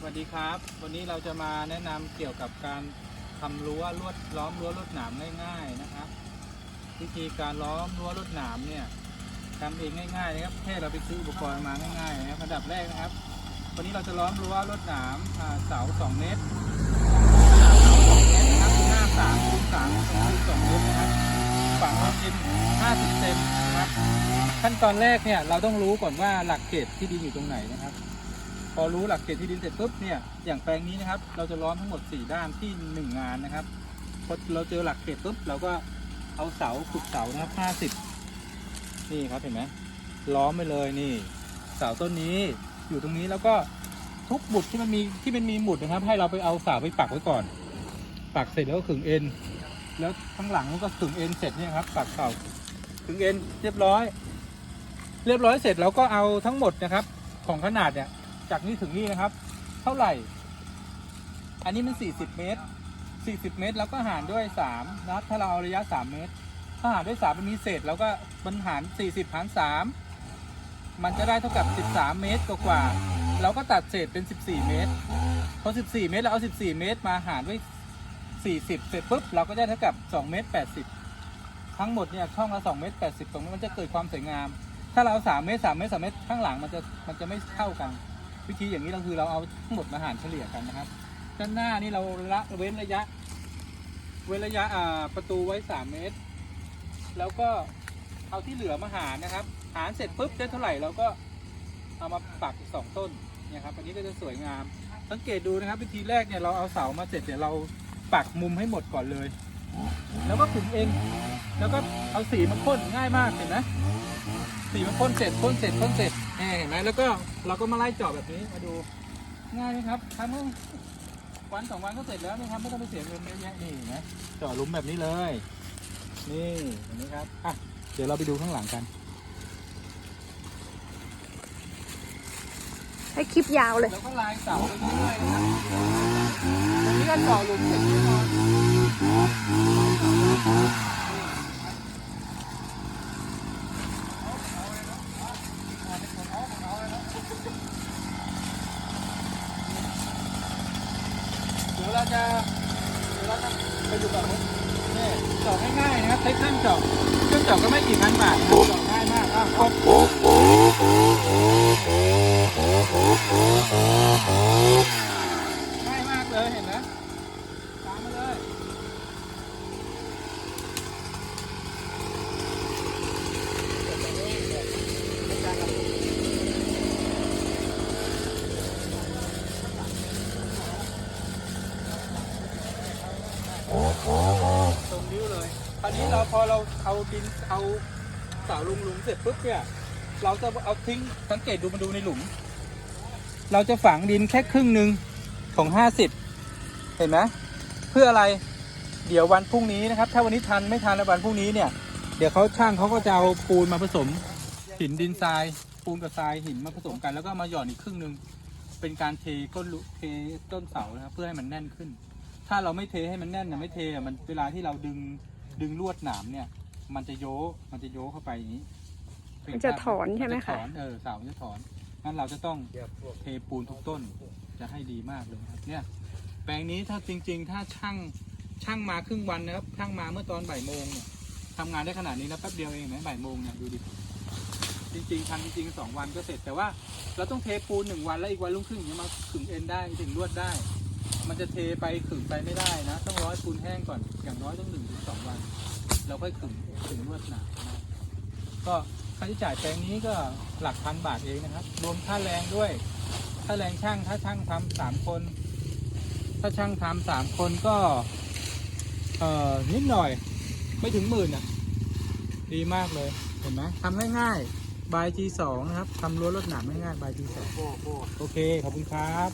สวัสดีครับ วันนี้เราจะมาแนะนำเกี่ยวกับการทำรั้วลวดล้อมรั้วลวดหนามง่าย ๆนะครับ วิธีการล้อมรั้วลวดหนามเนี่ยทำเองง่ายๆนะครับแค่เราไปซื้ออุปกรณ์มาง่ายๆนะครับอันดับแรกนะครับ วันนี้เราจะล้อมรั้วลวดหนามอ่าเสา2เมตรเสา2เมตรนะครับหน้าสามคูณสามคูณสองเมตรนะครับฝั่งละดิน50เซนนะครับขั้นตอนแรกเนี่ยเราต้องรู้ก่อนว่าหลักเขตที่ดินอยู่ตรงไหนนะครับ อรู้หลักเขตที่ดินเสร็จปุ๊บเนี่ยอย่างแปลงนี้นะครับ เราจะล้อมทั้งหมด 4 ด้านที่ 1 งานนะครับพอเราเจอหลักเขตปุ๊บเราก็เอาเสาขุดเสานะครับ50 นี่ครับเห็นไหมล้อมไปเลยนี่ เสาต้นนี้อยู่ตรงนี้แล้วก็ทุกบุดที่มันมีที่มันมีหมุดนะครับ ให้เราไปเอาเสาไปปักไว้ก่อน ปักเสร็จแล้วก็ขึงเอ็นแล้วข้างหลังมันก็ขึงเอ็นเสร็จเนี่ยครับปักเสาขึงเอ็นเรียบร้อย เรียบร้อยเสร็จเราก็เอาทั้งหมดนะครับ ของขนาดเนี่ย จากนี่ถึงนี่นะครับ เท่าไหร่ อันนี้มัน 40 เมตร 40 เมตรแล้วก็หารด้วย3นะครับถ้าเราเอาระยะ 3 เมตร ถ้าหารด้วย3มันมีเศษแล้วก็มันหาร 40 หาร 3 มันจะได้เท่ากับ 13 เมตรกว่าๆเราก็ตัดเศษเป็น 14 เมตรพอ14 เมตรเราเอา 14 เมตรมาหารด้วย 40 เสร็จปุ๊บเราก็ได้เท่ากับ 2 เมตร 80 ทั้งหมดเนี่ยช่องละ 2 เมตร 80 ตรงนี้มันจะเกิดความสวยงาม ถ้าเราเอา3เมตร 3 เมตร 3 เมตรข้างหลังมันจะมันจะไม่เท่ากัน วิธีอย่างนี้เราคือเราเอาทั้งหมดมาหารเฉลี่ยกันนะครับ ด้านหน้านี่เราละเว้นระยะ เว้นระยะอ่าประตูไว้ 3 เมตร แล้วก็เอาที่เหลือมาหารนะครับ หารเสร็จปุ๊บได้เท่าไหร่เราก็เอามาปักสองต้นเนี่ยครับอันนี้ก็จะสวยงาม สังเกตดูนะครับวิธีแรกเนี่ยเราเอาเสามาเสร็จเนี่ยเราปักมุมให้หมดก่อนเลย แล้วก็ขึงเอง แล้วก็เอาสีมาพ่นง่ายมากเห็นไหมสีมันพ่นเสร็จพ่นเสร็จพ่นเสร็จ เห็นไหมแล้วก็เราก็มาไล่เจาะแบบนี้มาดูง่ายไหมครับทำเมื่อวันสองวันก็เสร็จแล้วนะครับไม่ต้องไปเสียเงินเยอะแยะนี่เห็นไหมเจาะหลุมแบบนี้เลย นี่เห็นไหมครับอะเดี๋ยวเราไปดูข้างหลังกันให้คลิปยาวเลย แล้วก็ลายเสาไปเรื่อยๆนะครับตรงนี้ก็เจาะหลุมเสร็จแน่นอนเดี๋ยวเรา จะเดี๋ยวเราจะไปดูแบบนี้นี่เจาะง่ายๆนะครับใช้เครื่องเจาะเครื่องเจาะก็ไม่กี่พันบาทนะเจาะง่ายมากอะครบ ง่ายมากเลยเห็นไหมตามมาเลยตรงนิ้วเลย คราวนี้เราพอเราเอาดินเอาเสาลุงลุงเสร็จปุ๊บเนี่ยเราจะเอาทิ้งสังเกตดูมาดูในหลุม เราจะฝังดินแค่ครึ่งหนึ่งของห้าสิบเห็นไหมเพื่ออะไรเดี๋ยววันพรุ่งนี้นะครับ ถ้าวันนี้ทันไม่ทันในวันพรุ่งนี้เนี่ย เดี๋ยวเขาช่างเขาก็จะเอาปูนมาผสม หินดินทราย ปูนกับทรายหินมาผสมกัน แล้วก็มาหย่อนอีกครึ่งหนึ่งเป็นการเทก้นลุเทต้นเสานะครับเพื่อให้มันแน่นขึ้น ถ้าเราไม่เทให้มันแน่นนะไม่เทอะมันเวลาที่เราดึง ดึงลวดหนามเนี่ย มันจะโยมันจะโยเข้าไปอย่างนี้มันจะถอนใช่ไหมนจคะถอนเออเสามันจะถอนงั้นเราจะต้องเทปูนทุกต้นจะให้ดีมากเลยครับ เนี่ย แปลงนี้ถ้าจริง ๆ ถ้าช่างช่างมาครึ่งวันนะครับช่างมาเมื่อตอนบ่ายโมงเนี่ยทำงานได้ขนาดนี้นะแป๊บเดียวเองเห็นไหมบ่ายโมงเนี่ยดูดิจริงๆทำจริงๆสองวันก็เสร็จแต่ว่า เราต้องเทปูนหนึ่งวันแล้วอีกวันรุ่งขึ้นอย่างเงี้ยมาขึงเอ็นได้ถึงลวดได้ มันจะเทไปขึงไปไม่ได้นะ ต้องร้อยปูนแห้งก่อนอย่างน้อยต้องหนึ่งถึงสองวัน เราค่อยขึงขึงลวดหนานะก็ค่าใช้จ่ายแปลงนี้ก็หลักพันบาทเองนะครับ รวมค่าแรงด้วยถ้าแรงช่างถ้าช่างทำสามคน ถ้าช่างทำสามคนก็เอ่อนิดหน่อยไม่ถึงหมื่นอะ ดีมากเลยเห็นไหมทำง่ายๆบาย G2 นะครับทำรั้วรถหนามง่ายๆบาย G2 โอเค ขอบคุณครับ